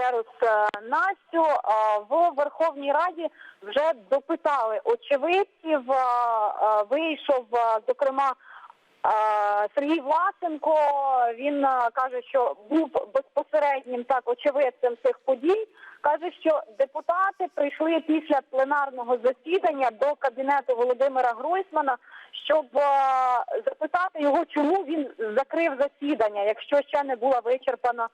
через е, Настю е, в Верховній Раді вже допитали очевидців. е, Вийшов, зокрема, Сергій Власенко. Він каже, що був безпосереднім так очевидцем цих подій. Каже, що депутати прийшли після пленарного засідання до кабінету Володимира Гройсмана, щоб запитати його, чому він закрив засідання, якщо ще не була вичерпана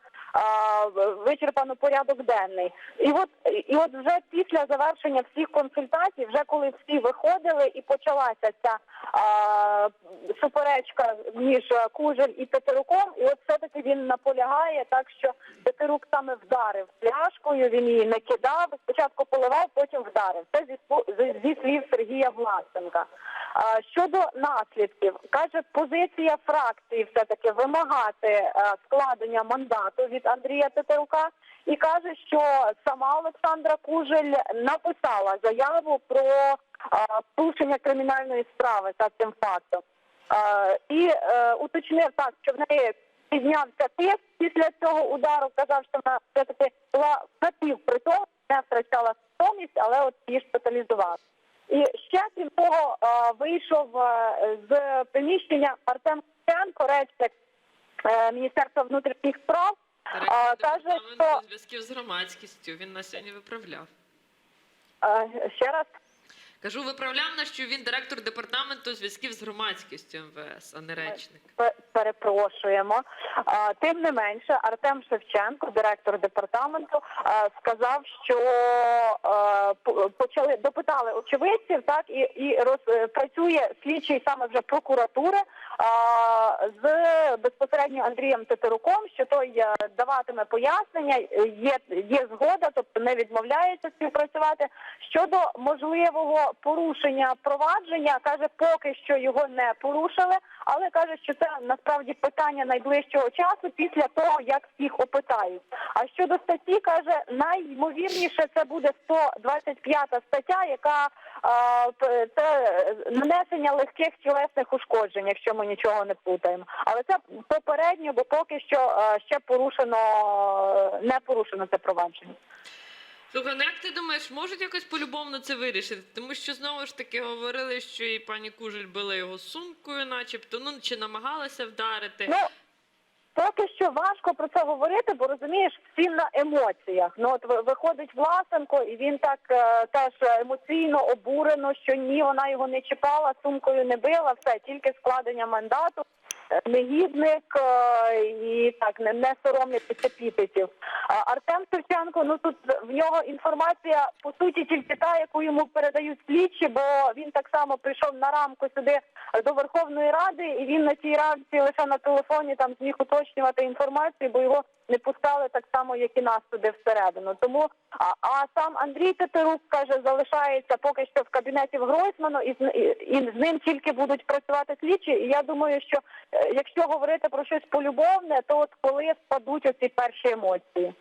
вичерпано порядок денний. І от і от вже після завершення всіх консультацій, вже коли всі виходили і почалася ця е, суперечка між Кужель і Тетеруком, і от все таки він наполягає, так що Тетерук саме вдарив пляшкою, він її не кидав, спочатку поливав, потім вдарив. Це зі, зі, слів Сергія Власенка. А, щодо наслідків, каже, позиція фракції все-таки вимагати е, складення мандату від Андрія Тетерука і каже, що сама Олександра Кужель написала заяву про порушення кримінальної справи за цим фактом. І е, уточнив так, що в неї піднявся тиск після цього удару. Казав, що вона все таки була напівпритом, не втрачала свідомість, але от її шпиталізували. І ще крім того, е, вийшов е, з приміщення Артем Кученко, речник Міністерства внутрішніх справ. Директор каже, що- зв'язків з громадськістю. Він нас сьогодні виправляв. А, Ще раз Кажу, виправляв нас, що він директор департаменту зв'язків з громадськістю МВС, а не речник. перепрошуємо. Тим не менше, Артем Шевченко, директор департаменту, сказав, що по- почали допитали очевидців, так і, і роз, е, працює слідчий саме вже прокуратури з безпосередньо Андрієм Тетеруком, що той е, даватиме пояснення, є, є згода, тобто не відмовляється співпрацювати щодо можливого порушення провадження. каже, поки що його не порушили, але каже, що це насправді питання найближчого часу після того, як всіх опитають. А щодо статті, каже, найймовірніше це буде 125 стаття, яка п- це нанесення легких тілесних ушкоджень, якщо ми нічого не плутаємо. Але це попередньо, бо поки що а, ще порушено не порушено це провадження. Слухай, ну як ти думаєш, можуть якось по-любовно це вирішити? Тому що знову ж таки говорили, що і пані Кужель била його сумкою, начебто, ну чи намагалася вдарити. Ну поки що важко про це говорити, бо розумієш, всі на емоціях. Ну от виходить Власенко, і він так е, теж емоційно обурено, що ні, вона його не чіпала, сумкою не била, все тільки складення мандату. Е, Негідник е, і так не, не соромлячися підписів. Артем Шевченко, ну тут в нього інформація по суті тільки та, яку йому передають слідчі, бо він так само прийшов на рамку сюди до Верховної Ради, і він на цій рамці лише на телефоні там зміг уточнювати інформацію, бо його не пускали так само, як і нас туди всередину. Тому а, а сам Андрій Тетерук каже, залишається поки що в кабінеті в Гройсману, і, і, і з ним тільки будуть працювати слідчі. І я думаю, що е, якщо говорити про щось полюбовне, то от коли спадуть оці перші емоції.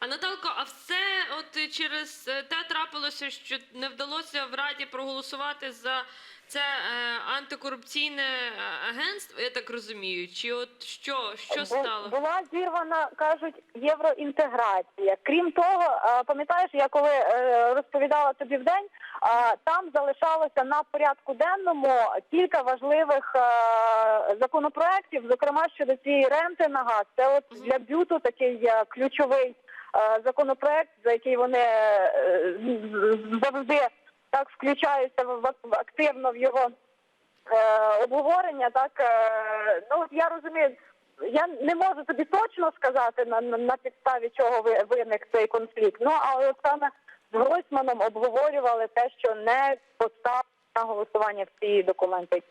А Наталко, а все от е, через е, те трапилося, що не вдалося в Раді проголосувати за це е, антикорупційне е, агентство, я так розумію. Чи от що, що стало? Була зірвана, кажуть, євроінтеграція. Крім того, е, пам'ятаєш, я коли е, розповідала тобі в день, е, там залишалося на порядку денному кілька важливих е, законопроєктів, зокрема щодо цієї ренти на газ. Це от для б'юту такий е, ключовий законопроект, за який вони завжди так включаюся в, активно в його е, обговорення, так е, ну я розумію. Я не можу тобі точно сказати на, на, підставі чого ви- виник цей конфлікт. Ну але от саме з Гройсманом обговорювали те, що не поставили на голосування всі документи.